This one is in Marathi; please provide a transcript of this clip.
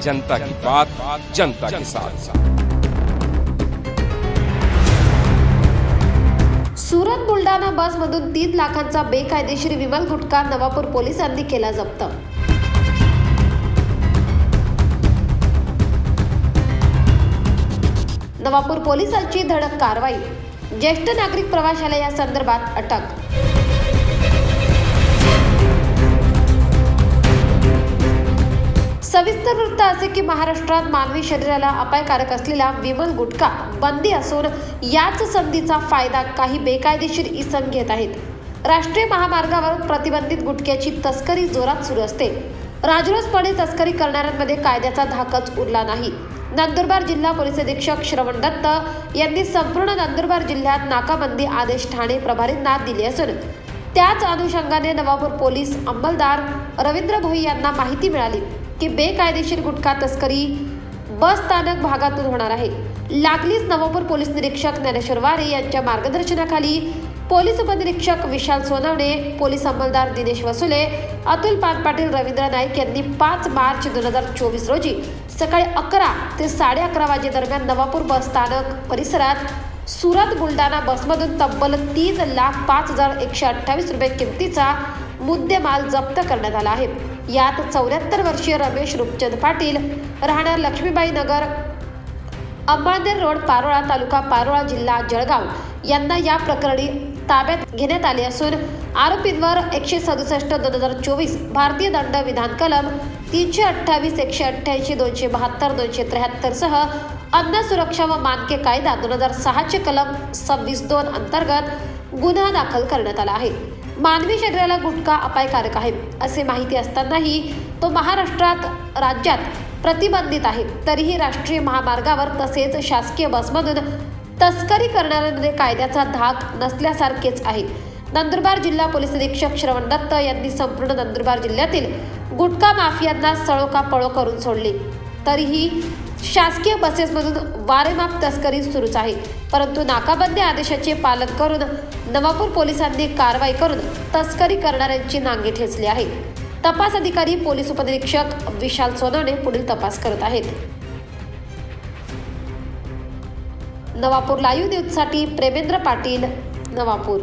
जनता की बात जनता के साथ। सुरत बुलढाणा बसमधून तीन लाखांचा बेकायदेशीर विमल गुटखा नवापूर पोलिसांनी केला जप्त. नवापूर पोलिसांची धडक कारवाई. ज्येष्ठ नागरिक प्रवाशाला या संदर्भात अटक. सविस्तर वृत्त असे की महाराष्ट्रात मानवी शरीराला अपायकारक असलेला विमल गुटखा बंदी असून याच संधीचा फायदा काही बेकायदेशीर इसम घेत आहेत. राष्ट्रीय महामार्गावर प्रतिबंधित गुटख्याची तस्करी जोरात सुरू असते. राजरोसपणे तस्करी करणाऱ्यांमध्ये कायद्याचा धाकच उरला नाही. नंदुरबार जिल्हा पोलीस अधीक्षक श्रवण दत्त यांनी संपूर्ण नंदुरबार जिल्ह्यात नाकाबंदी आदेश ठाणे प्रभारींना दिले असून त्याच अनुषंगाने नवापूर पोलीस अंमलदार रवींद्र भोई यांना माहिती मिळाली. की बेकायदेशीर गुटखा तस्करी बस स्थानक भागातून होणार आहे. लागलीच नवापूर पोलीस निरीक्षक ज्ञानेश्वर वारे यांच्या मार्गदर्शनाखाली पोलीस उपनिरीक्षक विशाल सोनवणे पोलीस अंमलदार दिनेश वसुले अतुल पानपाटील रवींद्र नाईक यांनी पाच मार्च दोन हजार चोवीस रोजी सकाळी अकरा ते साडे अकरा वाजेदरम्यान नवापूर बस स्थानक परिसरात सुरत बुलढाणा बसमधून तब्बल तीन लाख पाच हजार एकशे अठ्ठावीस रुपये किमतीचा मुद्देमाल जप्त करण्यात आला आहे. यात चौऱ्याहत्तर वर्षीय रमेश रूपचंद पाटील राहणार लक्ष्मीबाई नगर अंबाळनेर रोड पारोळा तालुका पारोळा जिल्हा जळगाव. यांना या प्रकरणी ताब्यात घेण्यात आले असून आरोपींवर एकशे सदुसष्ट दोन हजार चोवीस भारतीय दंड विधान कलम तीनशे अठ्ठावीस एकशे अठ्ठ्याऐंशी दोनशे बहात्तर दोनशे त्र्याहत्तर सह अन्न सुरक्षा व मानके कायदा दोन हजार सहाचे कलम सव्वीस दोन अंतर्गत गुन्हा दाखल करण्यात आला आहे. मानवी शरीराला गुटखा अपायकारक आहे असे माहिती असतानाही तो महाराष्ट्रात राज्यात प्रतिबंधित आहे. तरीही राष्ट्रीय महामार्गावर तसेच शासकीय बसमधून तस्करी करणाऱ्यांमध्ये कायद्याचा धाक नसल्यासारखेच आहे. नंदुरबार जिल्हा पोलीस अधीक्षक श्रवण दत्त यांनी संपूर्ण नंदुरबार जिल्ह्यातील गुटखा माफियांना सळोका पळो करून सोडले. तरीही शासकीय बसेसमधून वारेमाप तस्करी सुरूच आहे. परंतु नाकाबंदी आदेशाचे पालन करून नवापूर पोलिसांनी कारवाई करून तस्करी करणाऱ्यांची नांगी ठेचली आहे तपास अधिकारी पोलीस उपनिरीक्षक विशाल सोनवणे पुढील तपास करत आहेत. नवापूर लाईव्ह न्यूजसाठी प्रेमेंद्र पाटील नवापूर.